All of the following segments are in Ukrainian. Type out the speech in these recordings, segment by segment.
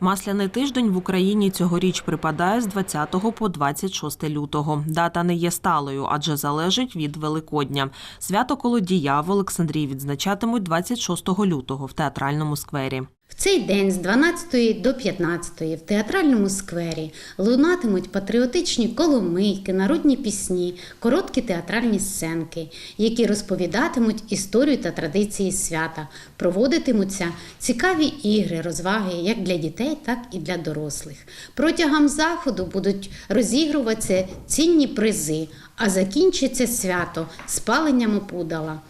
Масляний тиждень в Україні цьогоріч припадає з 20 по 26 лютого. Дата не є сталою, адже залежить від Великодня. Свято Колодія в Олександрії відзначатимуть 26 лютого в театральному сквері. В цей день з 12 до 15 в театральному сквері лунатимуть патріотичні коломийки, народні пісні, короткі театральні сценки, які розповідатимуть історію та традиції свята. Проводитимуться цікаві ігри, розваги як для дітей, так і для дорослих. Протягом заходу будуть розігруватися цінні призи, а закінчиться свято спаленням опудала.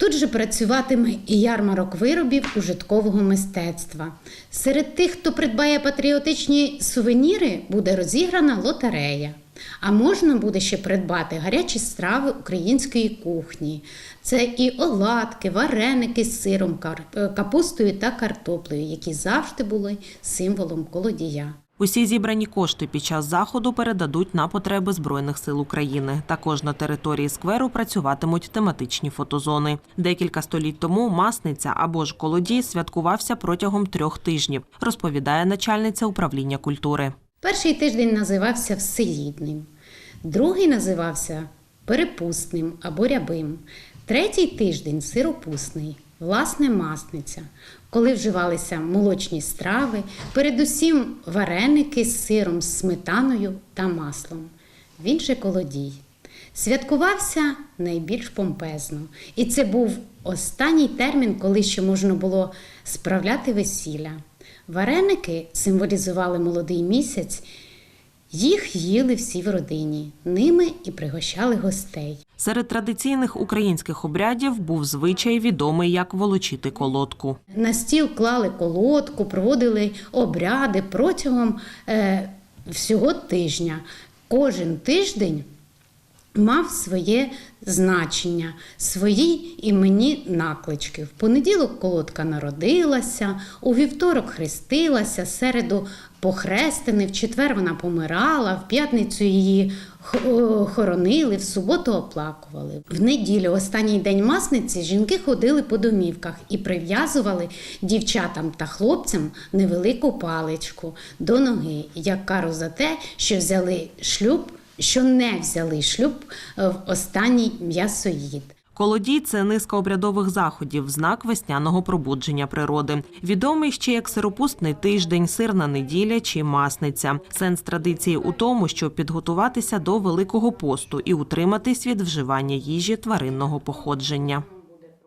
Тут же працюватиме і ярмарок виробів ужиткового мистецтва. Серед тих, хто придбає патріотичні сувеніри, буде розіграна лотерея. А можна буде ще придбати гарячі страви української кухні. Це і оладки, вареники з сиром, е, капустою та картоплею, які завжди були символом колодія. Усі зібрані кошти під час заходу передадуть на потреби Збройних сил України. Також на території скверу працюватимуть тематичні фотозони. Декілька століть тому масниця або ж колодій святкувався протягом трьох тижнів, розповідає начальниця управління культури. Перший тиждень називався Вселідним, другий називався Перепусним або Рябим, третій тиждень сиропусний, власне масниця, коли вживалися молочні страви, передусім вареники з сиром, сметаною та маслом. Він же колодій. Святкувався найбільш помпезно, і це був останній термін, коли ще можна було справляти весілля. Вареники символізували молодий місяць, їх їли всі в родині, ними і пригощали гостей. Серед традиційних українських обрядів був звичай відомий як волочити колодку. На стіл клали колодку, проводили обряди протягом е, всього тижня. Кожен тиждень мав своє значення, свої іменні наклички. В понеділок колодка народилася, у вівторок хрестилася, середу похрестини, в четвер вона помирала, в п'ятницю її хоронили, в суботу оплакували. В неділю, останній день масниці, жінки ходили по домівках і прив'язували дівчатам та хлопцям невелику паличку до ноги, як кару за те, що взяли шлюб, що не взяли шлюб е, в останній м'ясоїд. Колодій це низка обрядових заходів, знак весняного пробудження природи. Відомий ще як сиропустний тиждень, сирна неділя чи масниця. Сенс традиції у тому, щоб підготуватися до великого посту і утриматись від вживання їжі тваринного походження.